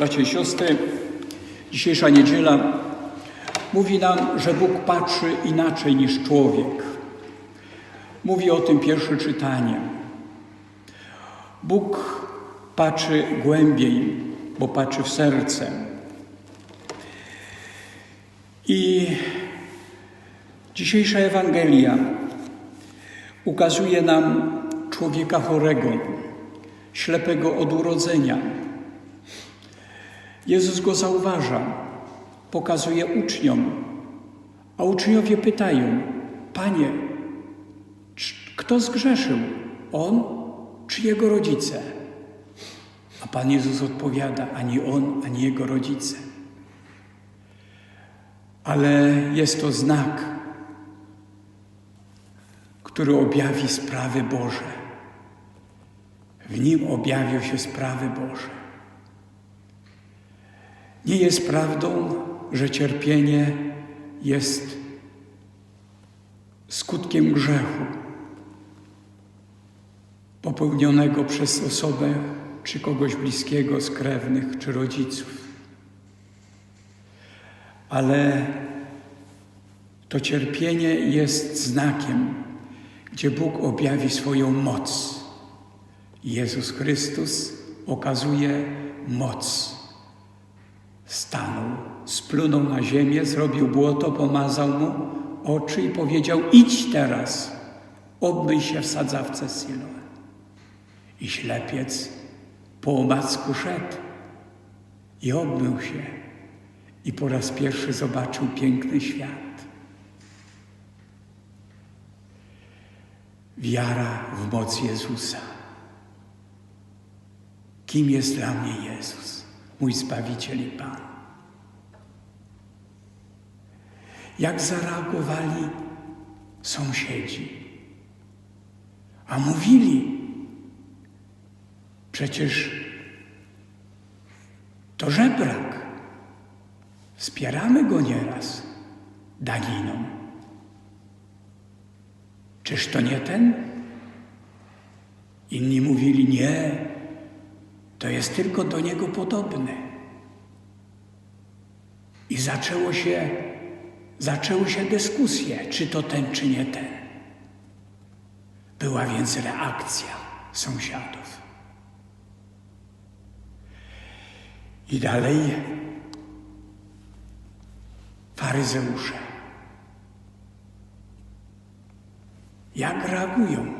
bracia i siostry, dzisiejsza niedziela mówi nam, że Bóg patrzy inaczej niż człowiek. Mówi o tym pierwsze czytanie. Bóg patrzy głębiej, bo patrzy w serce. I dzisiejsza Ewangelia ukazuje nam człowieka chorego, ślepego od urodzenia. Jezus go zauważa, pokazuje uczniom, a uczniowie pytają: Panie, kto zgrzeszył? On czy jego rodzice? A Pan Jezus odpowiada: ani on, ani jego rodzice. Ale jest to znak, który objawi sprawy Boże. W nim objawią się sprawy Boże. Nie jest prawdą, że cierpienie jest skutkiem grzechu popełnionego przez osobę czy kogoś bliskiego z krewnych czy rodziców. Ale to cierpienie jest znakiem, gdzie Bóg objawi swoją moc. Jezus Chrystus okazuje moc. Stanął, splunął na ziemię, zrobił błoto, pomazał mu oczy i powiedział: Idź teraz, obmyj się w sadzawce Siloe. I ślepiec po omacku szedł i obmył się i po raz pierwszy zobaczył piękny świat. Wiara w moc Jezusa. Kim jest dla mnie Jezus, mój Zbawiciel i Pan? Jak zareagowali sąsiedzi? A mówili, przecież to żebrak. Wspieramy go nieraz daniną. Czyż to nie ten? Inni mówili nie, to jest tylko do niego podobny. I zaczęło się, zaczęły się dyskusje, czy to ten, czy nie ten. Była więc reakcja sąsiadów. I dalej faryzeusze. Jak reagują?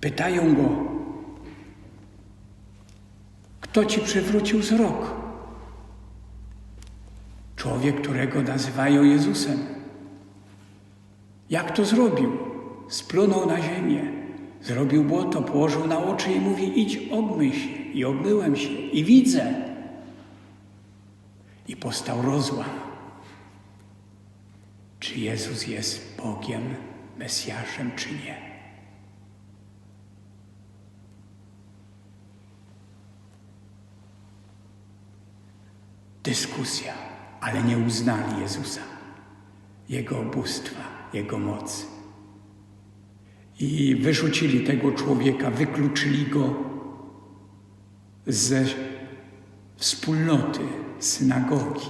Pytają go, kto ci przywrócił wzrok? Człowiek, którego nazywają Jezusem. Jak to zrobił? Splunął na ziemię, zrobił błoto, położył na oczy i mówi: Idź, obmyj się. I obmyłem się i widzę. I powstał rozłam. Czy Jezus jest Bogiem, Mesjaszem, czy nie? Dyskusja, ale nie uznali Jezusa, Jego ubóstwa, Jego mocy. I wyrzucili tego człowieka, wykluczyli go ze wspólnoty, synagogi.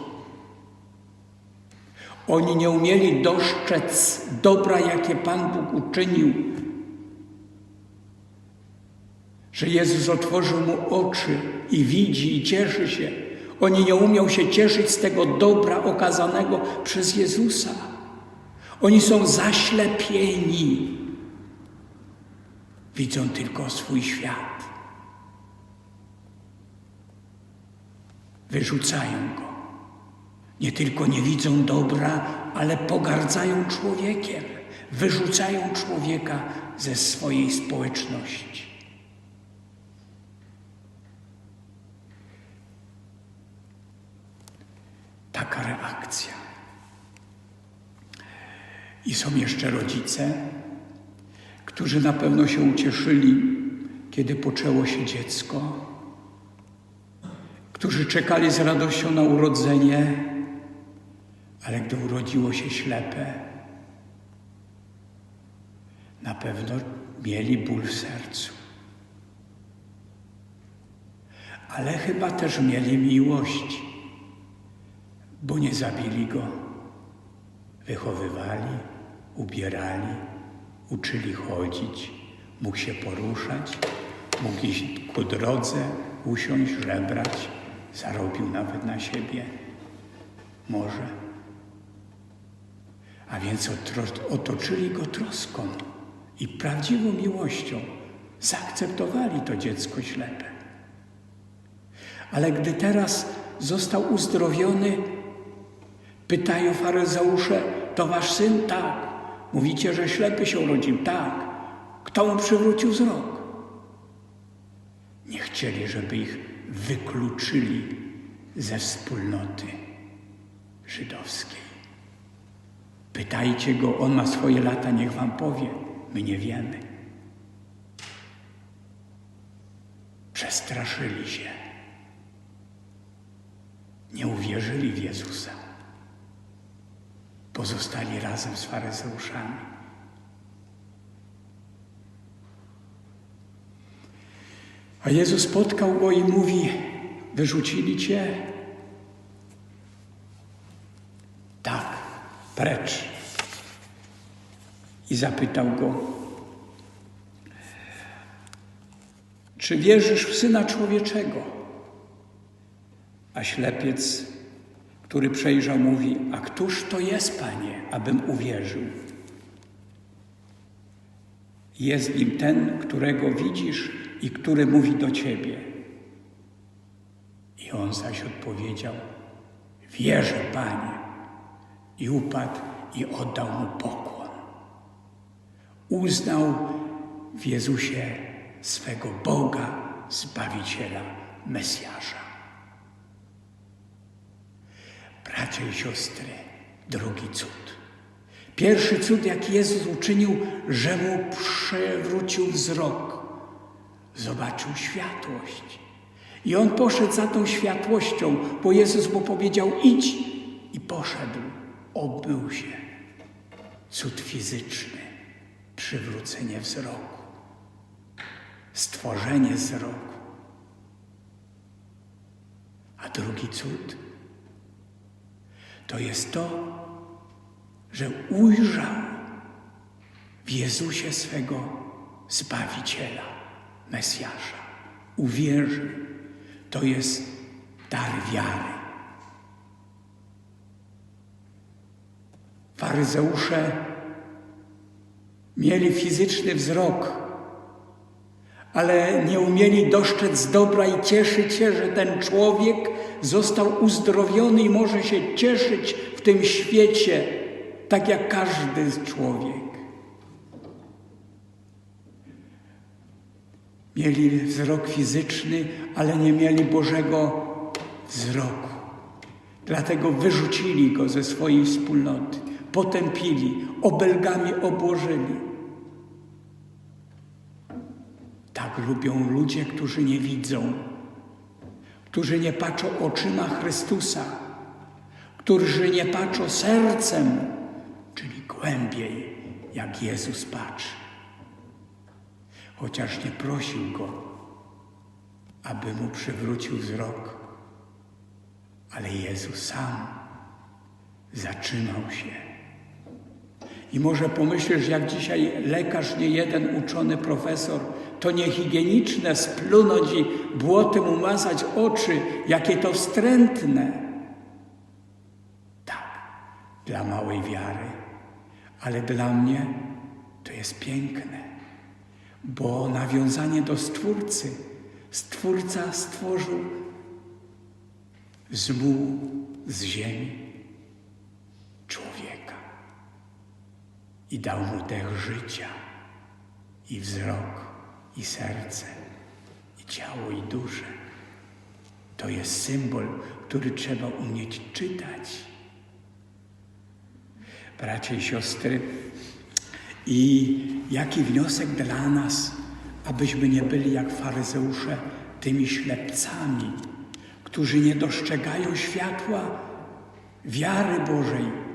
Oni nie umieli dostrzec dobra, jakie Pan Bóg uczynił, że Jezus otworzył mu oczy i widzi i cieszy się. Oni nie umią się cieszyć z tego dobra okazanego przez Jezusa. Oni są zaślepieni. Widzą tylko swój świat. Wyrzucają go. Nie tylko nie widzą dobra, ale pogardzają człowiekiem. Wyrzucają człowieka ze swojej społeczności. Taka reakcja. I są jeszcze rodzice, którzy na pewno się ucieszyli, kiedy poczęło się dziecko, którzy czekali z radością na urodzenie, ale gdy urodziło się ślepe, na pewno mieli ból w sercu. ale chyba też mieli miłość, bo nie zabili go. Wychowywali, ubierali, uczyli chodzić, mógł się poruszać, mógł iść ku drodze, usiąść, żebrać, zarobił nawet na siebie. Może. A więc otoczyli go troską i prawdziwą miłością. Zaakceptowali to dziecko ślepe. Ale gdy teraz został uzdrowiony, pytają faryzeusze, to wasz syn? Tak. Mówicie, że ślepy się urodził? Tak. Kto mu przywrócił wzrok? Nie chcieli, żeby ich wykluczyli ze wspólnoty żydowskiej. Pytajcie go, on ma swoje lata, niech wam powie. My nie wiemy. Przestraszyli się. Nie uwierzyli w Jezusa. Pozostali razem z faryzeuszami. A Jezus spotkał go i mówi: Wyrzucili cię? Tak, precz. I zapytał go: Czy wierzysz w syna człowieczego? A ślepiec, który przejrzał, mówi: A któż to jest, panie, abym uwierzył? Jest nim ten, którego widzisz i który mówi do ciebie. I on zaś odpowiedział: Wierzę, panie. I upadł i oddał mu pokłon. Uznał w Jezusie swego Boga, Zbawiciela, Mesjasza. Bracia i siostry, drugi cud. Pierwszy cud, jaki Jezus uczynił, że mu przewrócił wzrok. Zobaczył światłość. I on poszedł za tą światłością, bo Jezus mu powiedział: idź. I poszedł, obmył się. Cud fizyczny, przywrócenie wzroku, stworzenie wzroku. A drugi cud to jest to, że ujrzał w Jezusie swego Zbawiciela, Mesjasza. Uwierzył. To jest dar wiary. Faryzeusze mieli fizyczny wzrok, ale nie umieli dostrzec dobra i cieszyć się, że ten człowiek został uzdrowiony i może się cieszyć w tym świecie, tak jak każdy człowiek. Mieli wzrok fizyczny, ale nie mieli Bożego wzroku. Dlatego wyrzucili go ze swojej wspólnoty, potępili, obelgami obłożyli. Tak lubią ludzie, którzy nie widzą, którzy nie patrzą oczyma Chrystusa, którzy nie patrzą sercem, czyli głębiej, jak Jezus patrzy. Chociaż nie prosił go, aby mu przywrócił wzrok, ale Jezus sam zatrzymał się. I może pomyślisz, jak dzisiaj lekarz, nie jeden uczony profesor, to niehigieniczne splunąć i błotem umazać oczy, jakie to wstrętne. Tak, dla małej wiary, ale dla mnie to jest piękne, bo nawiązanie do Stwórcy, Stwórca stworzył z mułu, z ziemi człowieka i dał mu dech życia i wzrok i serce, i ciało, i duszę. To jest symbol, który trzeba umieć czytać. Bracia i siostry, i jaki wniosek dla nas, abyśmy nie byli jak faryzeusze, tymi ślepcami, którzy nie dostrzegają światła wiary Bożej,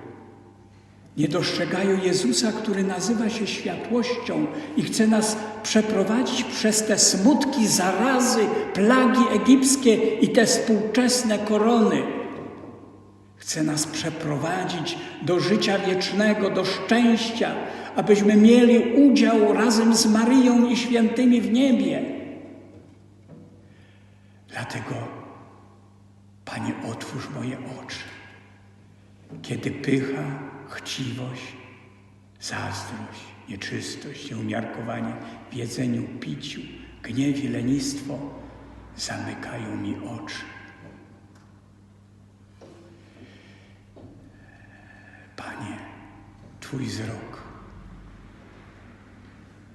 Nie dostrzegają Jezusa, który nazywa się światłością i chce nas przeprowadzić przez te smutki, zarazy, plagi egipskie i te współczesne korony. Chce nas przeprowadzić do życia wiecznego, do szczęścia, abyśmy mieli udział razem z Maryją i świętymi w niebie. Dlatego, Panie, otwórz moje oczy, kiedy pycha, chciwość, zazdrość, nieczystość, nieumiarkowanie w jedzeniu, piciu, gniew i lenistwo zamykają mi oczy. Panie, Twój wzrok,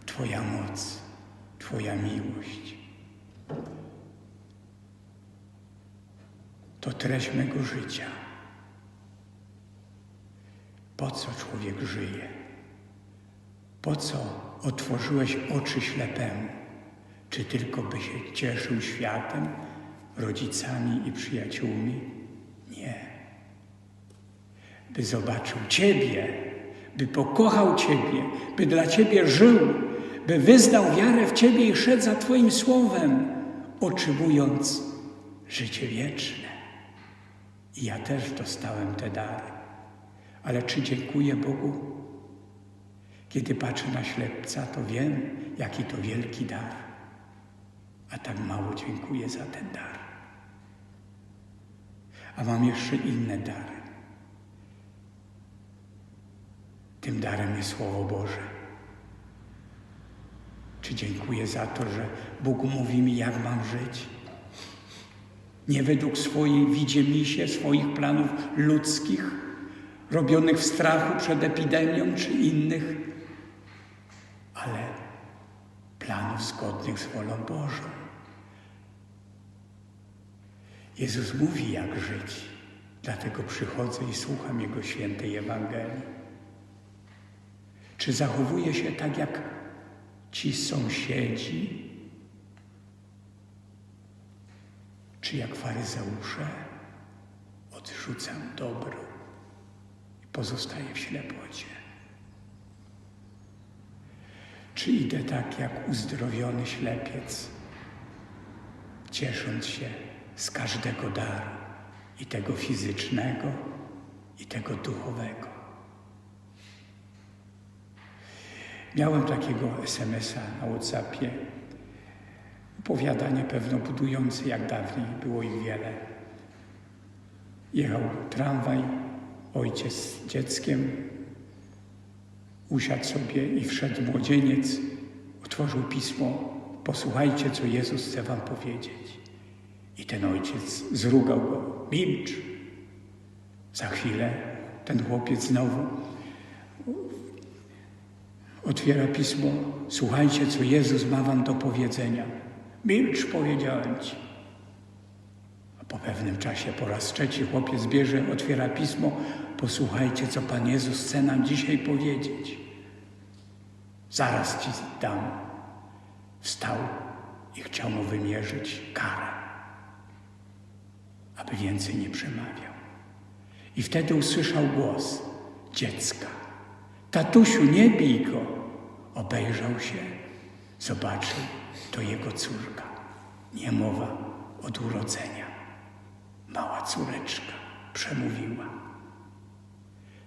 Twoja moc, Twoja miłość to treść mego życia. Po co człowiek żyje? Po co otworzyłeś oczy ślepemu? Czy tylko by się cieszył światem, rodzicami i przyjaciółmi? Nie. By zobaczył Ciebie, by pokochał Ciebie, by dla Ciebie żył, by wyznał wiarę w Ciebie i szedł za Twoim słowem, otrzymując życie wieczne. I ja też dostałem te dary. Ale czy dziękuję Bogu? Kiedy patrzę na ślepca, to wiem, jaki to wielki dar. A tak mało dziękuję za ten dar. A mam jeszcze inne dary. Tym darem jest Słowo Boże. Czy dziękuję za to, że Bóg mówi mi, jak mam żyć? Nie według swojej widzimisię, swoich planów ludzkich, robionych w strachu przed epidemią czy innych, ale planów zgodnych z wolą Bożą. Jezus mówi, jak żyć, dlatego przychodzę i słucham Jego świętej Ewangelii. Czy zachowuje się tak jak ci sąsiedzi, czy jak faryzeusze? Odrzucam dobro i pozostaję w ślepocie. Czy idę tak jak uzdrowiony ślepiec, ciesząc się z każdego daru i tego fizycznego, i tego duchowego? Miałem takiego SMS-a na WhatsAppie, opowiadanie pewno budujące, jak dawniej było ich wiele. Jechał tramwaj, ojciec z dzieckiem, usiadł sobie i wszedł młodzieniec, otworzył pismo, posłuchajcie, co Jezus chce wam powiedzieć. I ten ojciec zrugał go, milcz. Za chwilę ten chłopiec znowu otwiera pismo, słuchajcie, co Jezus ma wam do powiedzenia. Milcz, powiedziałem ci. Po pewnym czasie, po raz trzeci, chłopiec bierze, otwiera pismo, posłuchajcie, co Pan Jezus chce nam dzisiaj powiedzieć. Zaraz ci dam. Wstał i chciał mu wymierzyć karę, aby więcej nie przemawiał. I wtedy usłyszał głos dziecka. Tatusiu, nie bij go. Obejrzał się, zobaczył, to jego córka, niemowa od urodzenia. Córeczka przemówiła.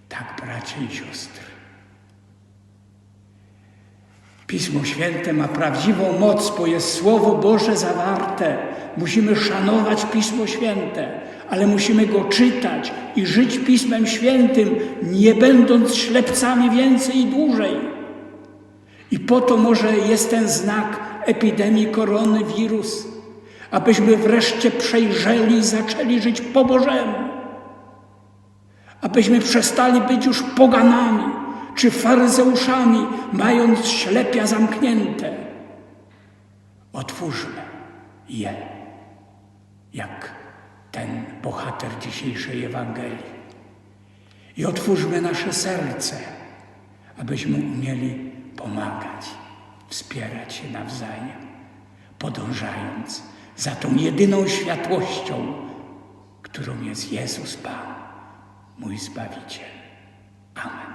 Tak, bracia i siostry. Pismo Święte ma prawdziwą moc, bo jest Słowo Boże zawarte. Musimy szanować Pismo Święte, ale musimy go czytać i żyć Pismem Świętym, nie będąc ślepcami więcej i dłużej. I po to może jest ten znak epidemii koronawirus, abyśmy wreszcie przejrzeli i zaczęli żyć po Bożemu. Abyśmy przestali być już poganami czy faryzeuszami, mając ślepia zamknięte. Otwórzmy je, jak ten bohater dzisiejszej Ewangelii. I otwórzmy nasze serce, abyśmy umieli pomagać, wspierać się nawzajem, podążając za tą jedyną światłością, którą jest Jezus Pan, mój Zbawiciel. Amen.